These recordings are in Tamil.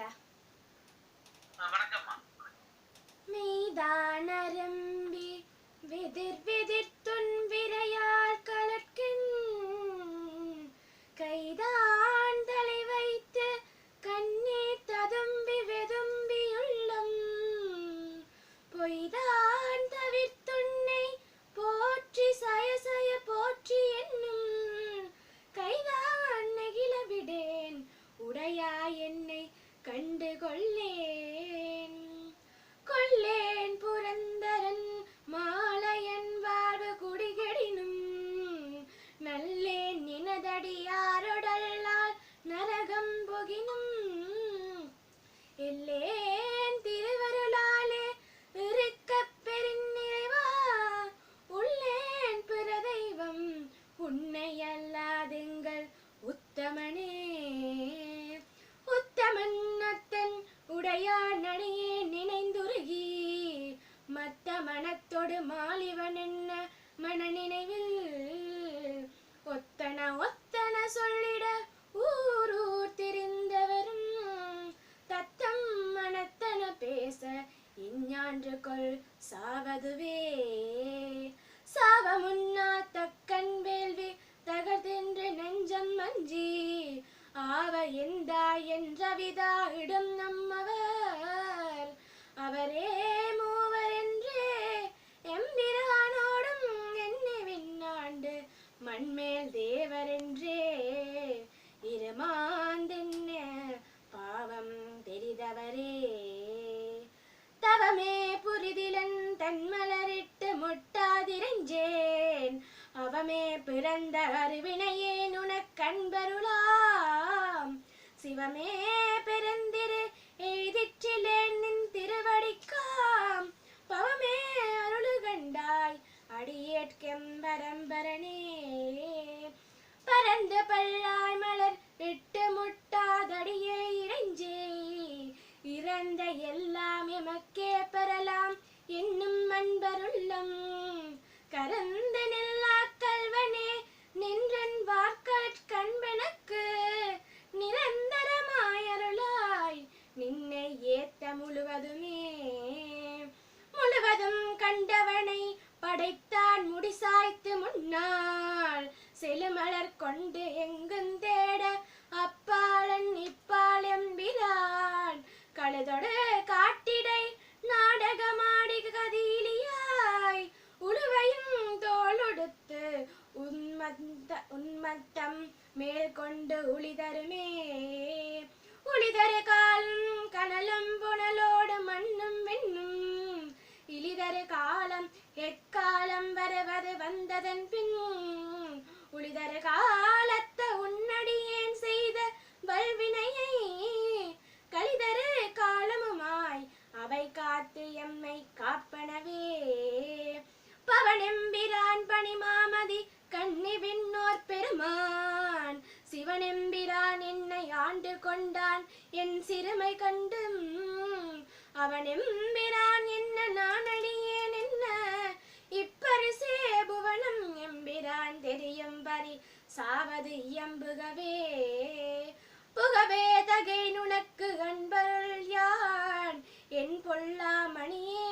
ஐயா மெய்தானரம்பி விதிர் புகினும் இல்லேன் திருவருளாலே இருக்கப் பெருநிறைவா உள்ளேன் பிற தெய்வம் உன்னை அல்லாதெங்கள் உத்தமனே. உத்தமன் அத்தன் உடையார் நடையே நினைந்துருகி மத்த மனத்தொடு மாலிவன் என்ன மன நினைவு சான்று கொள் சாவதுவே. சாவ முன்னா தக்கன் வேள்வி தகர்தென்று நெஞ்சம் மஞ்சி. ஆவ எந்தா என்றவிதா இடும் நம்மவர். அவரே மூவர் என்றே எம்பிரானோடும் என்னை விண்ணாண்டு மண்மேல் தேவர் என்றே. இருமாந்தென்ன பாவம் தெரிதவரே அவமே புரிதிலன் தன்மலரிட்டு முட்டாதிரஞ்சேன். அவமே பிறந்த அருவினையேன் உனக்கண்பருளாம் சிவமே முன்னால் செழுமலர் கொண்டு எங்கும் தேட அப்பாளன் இப்பால் எம்பிரான். கழுதொடு காட்டிடை நாடகமாடி கதிலியாய் உழுவையும் தோளொடுத்து உன்மத்த உன்மத்தம் மேல் கொண்டு உளிதருமே. உளிதரு காலம் கனலும் புனலோடு மண்ணும் வெண்ணும். இளிதரு காலம் எக்காலம் வருவது வந்ததன் பின் உளிதரு காலத்த உன்னடியேன் செய்த வல்வினையை கலிதரு காலமுமாய்? அவை காத்து எம்மை காப்பனவே. பவனெம்பிரான் பணிமாமதி கண்ணி விண்ணோர் பெருமான். சிவனெம்பிரான் என்னை ஆண்டு கொண்டான் என் சிறுமை கண்டும். அவனெம்பிரான் என்ன நானடியே? பரிசே புவனம் எம்பிரான் தெரியும் பரி சாவது இயம்புகவே புகவே தகை நுனக்கு அன்பருள் யான். என் பொல்லாமணியே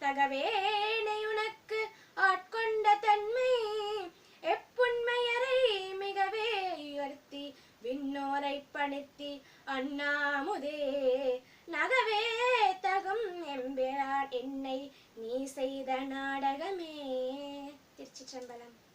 தகவேனை உனக்கு ஆட்கொண்ட தன்மை. எப்புண்மையரை மிகவே உயர்த்தி விண்ணோரை பணித்தி அண்ணாமுதே. நகவே தகும் எம்பிரான் என்னை நீ செய்த நாட Kitchen Ballern.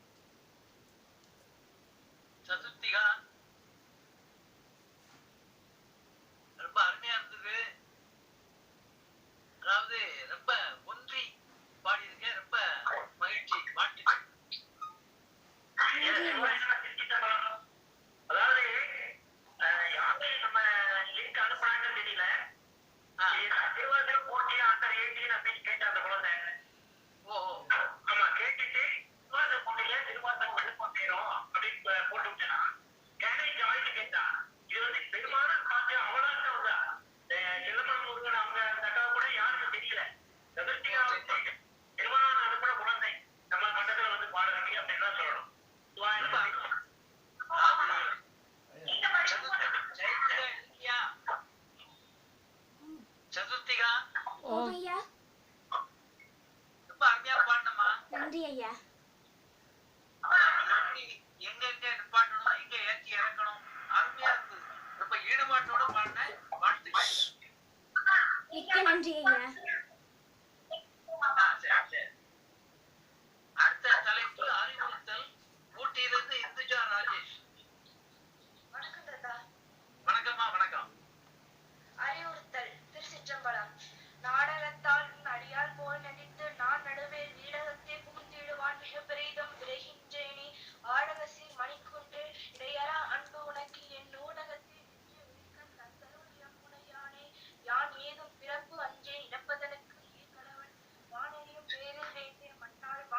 Yeah.